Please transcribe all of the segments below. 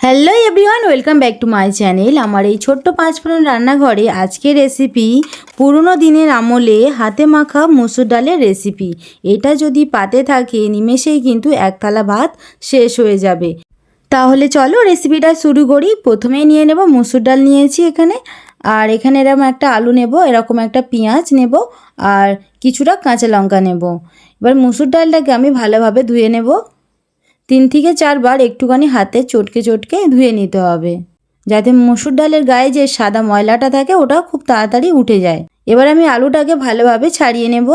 Hello everyone welcome back to my channel আমার এই ছোট্ট পাঁচ পাঁচফোড়ন রান্নাঘরে আজকের রেসিপি পুরনো দিনের আমলে হাতে মাখা মুসুর ডালের রেসিপি এটা যদি পাতে থাকে, নিমেষেই কিন্তু এক থালা ভাত শেষ হয়ে যাবে। তাহলে চলো রেসিপিটা শুরু করি। প্রথমেই নিয়ে নেব মুসুর ডাল নিয়েছি এখানে। আর এখানে এরকম একটা আলু নেব, এরকম একটা পেঁয়াজ নেব, আর কিছুটা কাঁচা লঙ্কা নেব। এবার মুসুর ডালটাকে আমি ভালোভাবে ধুয়ে নেব। তিন থেকে চারবার একটুখানি হাতে চটকে চটকে ধুয়ে নিতে হবে। যাতে মসুর ডালের গায়ে যে সাদা ময়লাটা থাকে, ওটা খুব তাড়াতাড়ি উঠে যায়। এবার আমি আলুটাকে ভালোভাবে ছাড়িয়ে নেব।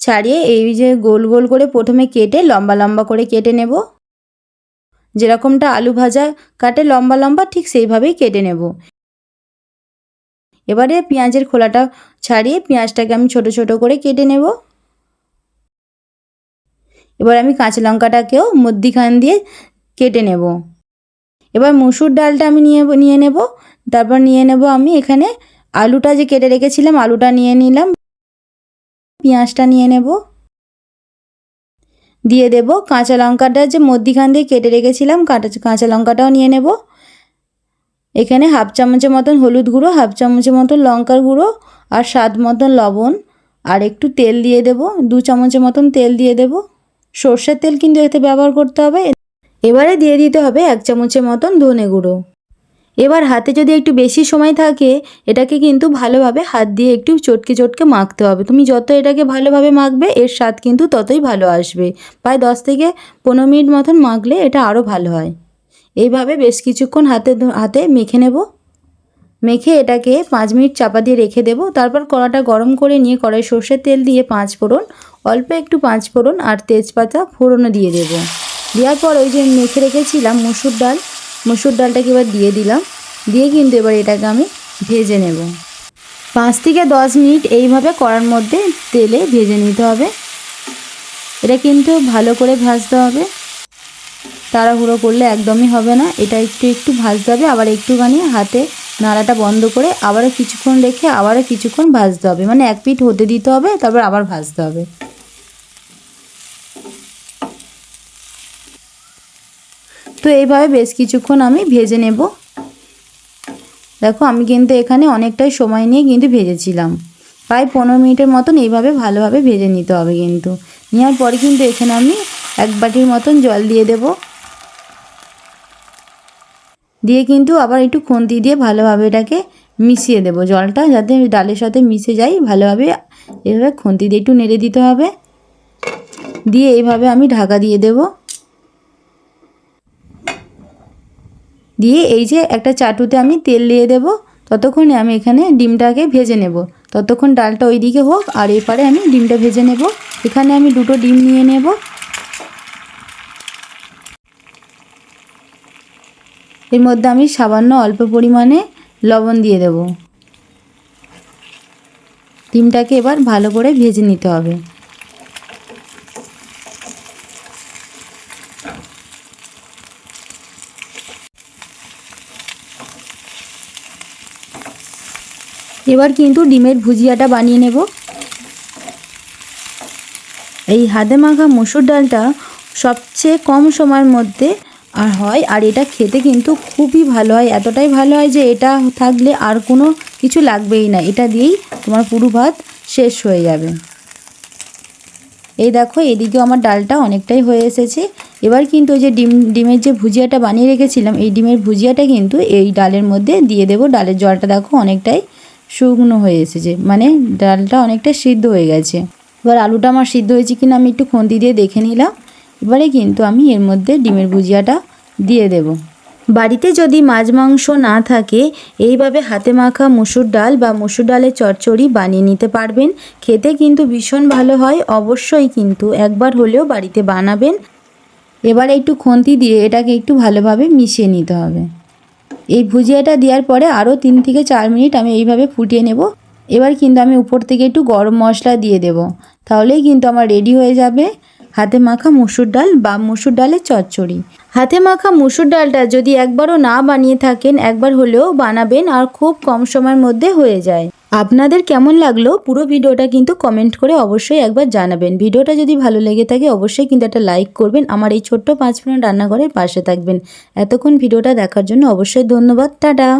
ছাড়িয়ে এই যে গোল গোল করে প্রথমে কেটে লম্বা লম্বা করে কেটে নেব। যেরকমটা আলু ভাজা কাটে লম্বা লম্বা, ঠিক সেইভাবেই কেটে নেব। এবারে পেঁয়াজের খোলাটা ছাড়িয়ে পেঁয়াজটাকে আমি ছোট ছোট করে কেটে নেব। এবার আমি কাঁচা লঙ্কাটাকেও মধ্যিখান দিয়ে কেটে নেব। এবার মুসুর ডালটা আমি নিয়ে নিয়ে নেব। তারপর নিয়ে নেব আমি এখানে আলুটা যে কেটে রেখেছিলাম, আলুটা নিয়ে নিলাম। পেঁয়াজটা নিয়ে নেব। দিয়ে দেব কাঁচা লঙ্কাটা যে মধ্যিখান দিয়ে কেটে রেখেছিলাম কাঁচা কাঁচা লঙ্কাটাও নিয়ে নেব। এখানে হাফ চামচের মতন হলুদ গুঁড়ো, হাফ চামচের মতন লঙ্কার গুঁড়ো আর স্বাদ মতন লবণ। আর একটু তেল দিয়ে দেব, দু চামচের মতন তেল দিয়ে দেব। সর্ষের তেল কিন্তু এতে ব্যবহার করতে হবে। এবারে দিয়ে দিতে হবে এক চামচের মতন ধনে গুঁড়ো। এবার হাতে যদি একটু বেশি সময় থাকে, এটাকে কিন্তু ভালোভাবে হাত দিয়ে একটু চটকে চটকে মাখতে হবে। তুমি যত এটাকে ভালোভাবে মাখবে, এর স্বাদ কিন্তু ততই ভালো আসবে। প্রায় দশ থেকে পনেরো মিনিট মতন মাখলে এটা আরও ভালো হয়। এইভাবে বেশ কিছুক্ষণ হাতে হাতে মেখে নেব। মেখে এটাকে পাঁচ মিনিট চাপা দিয়ে রেখে দেবো। তারপর কড়াটা গরম করে নিয়ে কড়াই সর্ষের তেল দিয়ে পাঁচ ফোড়ন অল্প একটু পাঁচ ফোড়ন আর তেজপাতা ফোড়নও দিয়ে দেবো। দেওয়ার পর ওই যে মেখে রেখেছিলাম মুসুর ডাল, মুসুর ডালটাকে এবার দিয়ে দিলাম। দিয়ে কিন্তু এবার এটাকে আমি ভেজে নেব। পাঁচ থেকে দশ মিনিট এইভাবে কড়ার মধ্যে তেলে ভেজে নিতে হবে। এটা কিন্তু ভালো করে ভাজতে হবে। তাড়াহুড়ো করলে একদমই হবে না। এটা একটু একটু ভাজতে হবে। আবার একটুখানি হাতে নাড়াটা বন্ধ করে আবারও কিছুক্ষণ রেখে আবারও কিছুক্ষণ ভাজতে হবে। মানে এক পিঠ হতে দিতে হবে, তারপর আবার ভাজতে হবে। তো এইভাবে বেশ কিছুক্ষণ আমি ভেজে নেব। দেখো, আমি কিন্তু এখানে অনেকটাই সময় নিয়ে কিন্তু ভেজেছিলাম। প্রায় পনেরো মিনিটের মতন এইভাবে ভালোভাবে ভেজে নিতে হবে কিন্তু। নেওয়ার পরে কিন্তু এখানে আমি এক বাটির মতন জল দিয়ে দেব। দিয়ে কিন্তু আবার একটু খুন্তি দিয়ে ভালোভাবে এটাকে মিশিয়ে দেব। জলটা যাতে ডালের সাথে মিশে যায়, ভালোভাবে এভাবে খুন্তি দিয়ে একটু নেড়ে দিতে হবে। দিয়ে এইভাবে আমি ঢাকা দিয়ে দেবো। দিয়ে এই যে একটা চাটুতে আমি তেল দিয়ে দেব, ততক্ষণে আমি এখানে ডিমটাকে ভেজে নেব। ততক্ষণ ডালটা ওই দিকে হোক, আর এপারে আমি ডিমটা ভেজে নেব। এখানে আমি দুটো ডিম নিয়ে নেব। এর মধ্যে আমি সামান্য অল্প পরিমাণে লবণ দিয়ে দেব। ডিমটাকে এবার ভালো করে ভেজে নিতে হবে। এবার কিন্তু ডিমের ভুজিয়াটা বানিয়ে নেব। এই হাতে মাখা মসুর ডালটা সবচেয়ে কম সময়ের মধ্যে আর হয়, আর এটা খেতে কিন্তু খুবই ভালো হয়। এতটাই ভালো হয় যে এটা থাকলে আর কোনো কিছু লাগবেই না। এটা দিয়েই তোমার পুরো ভাত শেষ হয়ে যাবে। এই দেখো এদিকে আমার ডালটা অনেকটাই হয়ে এসেছে। এবার কিন্তু ওই যে ডিম, ডিমের যে ভুজিয়াটা বানিয়ে রেখেছিলাম, এই ডিমের ভুজিয়াটা কিন্তু এই ডালের মধ্যে দিয়ে দেবো। ডালের জলটা দেখো অনেকটাই শুকনো হয়ে এসেছে। মানে ডালটা অনেকটা সিদ্ধ হয়ে গেছে। এবার আলুটা আমার সিদ্ধ হয়েছে কিনা আমি একটু খুন্তি দিয়ে দেখে নিলাম। এবারে কিন্তু আমি এর মধ্যে ডিমের ভুজিয়াটা দিয়ে দেব। বাড়িতে যদি মাছ মাংস না থাকে, এইভাবে হাতে মাখা মুসুর ডাল বা মুসুর ডালের চচ্চড়ি বানিয়ে নিতে পারবেন। খেতে কিন্তু ভীষণ ভালো হয়। অবশ্যই কিন্তু একবার হলেও বাড়িতে বানাবেন। এবার একটু খুন্তি দিয়ে এটাকে একটু ভালোভাবে মিশিয়ে নিতে হবে। এই ভুজিয়াটা দেওয়ার পরে আরও তিন থেকে চার মিনিট আমি এইভাবে ফুটিয়ে নেব। এবার কিন্তু আমি উপর থেকে একটু গরম মশলা দিয়ে দেব। তাহলেই কিন্তু আমার রেডি হয়ে যাবে। হাতে মাখা মুসুর ডাল বা মুসুর ডালের চচ্চড়ি। হাতে মাখা মুসুর ডালটা যদি একবারও না বানিয়ে থাকেন, একবার হলেও বানাবেন আর খুব কম সময়ের মধ্যে হয়ে যায়। আপনাদের কেমন লাগল পুরো ভিডিওটা কিন্তু কমেন্ট করে অবশ্যই একবার জানাবেন। ভিডিওটা যদি ভালো লেগে থাকে অবশ্যই কিন্তু একটা লাইক করবেন, আমার এই ছোট্ট পাঁচ মিনিট রান্নাঘরের পাশে থাকবেন। এতক্ষণ ভিডিওটা দেখার জন্য অবশ্যই ধন্যবাদ, টাটা।